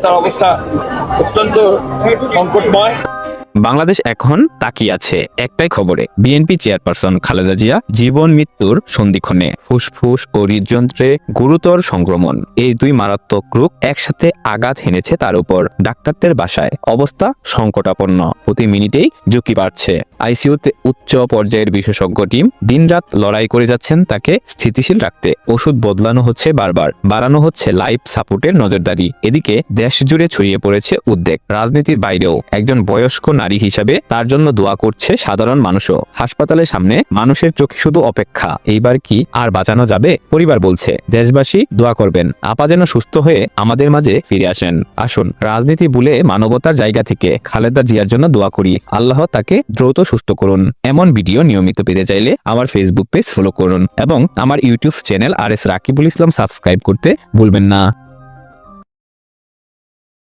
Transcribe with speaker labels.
Speaker 1: তার অবস্থা অত্যন্ত সংকটময়।
Speaker 2: বাংলাদেশ এখন তাকিয়ে আছে একটাই খবরে। বিএনপি চেয়ারপারসন খালেদা জিয়া জীবন মৃত্যুর সন্ধিক্ষণে ফুসফুস ও হৃদযন্ত্রে গুরুতর সংক্রমণ। এই দুই মারাত্মক রোগ একসাথে আঘাত হেনেছে তার উপর। ডাক্তারদের বাসায় অবস্থা সংকটাপন্ন। প্রতি মিনিটেই ঝুঁকি বাড়ছে। আইসিইউতে উচ্চ পর্যায়ের বিশেষজ্ঞ টিম দিনরাত লড়াই করে যাচ্ছেন তাকে স্থিতিশীল রাখতে। ওষুধ বদলানো হচ্ছে বারবার। বাড়ানো হচ্ছে লাইফ সাপোর্টের নজরদারি। এদিকে দেশ জুড়ে ছড়িয়ে পড়েছে উদ্বেগ। রাজনীতির বাইরেও একজন বয়স্ক নারী হিসাবে তার জন্য দোয়া করছে সাধারণ মানুষও। হাসপাতালের সামনে মানুষের চোখে শুধু অপেক্ষা। এইবার কি আর বাঁচানো যাবে? পরিবার বলছে, দেশবাসী, দোয়া করবেন। আপা যেন সুস্থ হয়ে আমাদের মাঝে ফিরে আসেন। আসুন, রাজনীতি ভুলে মানবতার জায়গা থেকে খালেদা জিয়ার জন্য দোয়া করি। আল্লাহ তাকে দ্রুত সুস্থ করুন। এমন ভিডিও নিয়মিত পেতে চাইলে আমার ফেসবুক পেজ ফলো করুন এবং আমার YouTube channel R S Rakibul Islam subscribe করতে ভুলবেন না।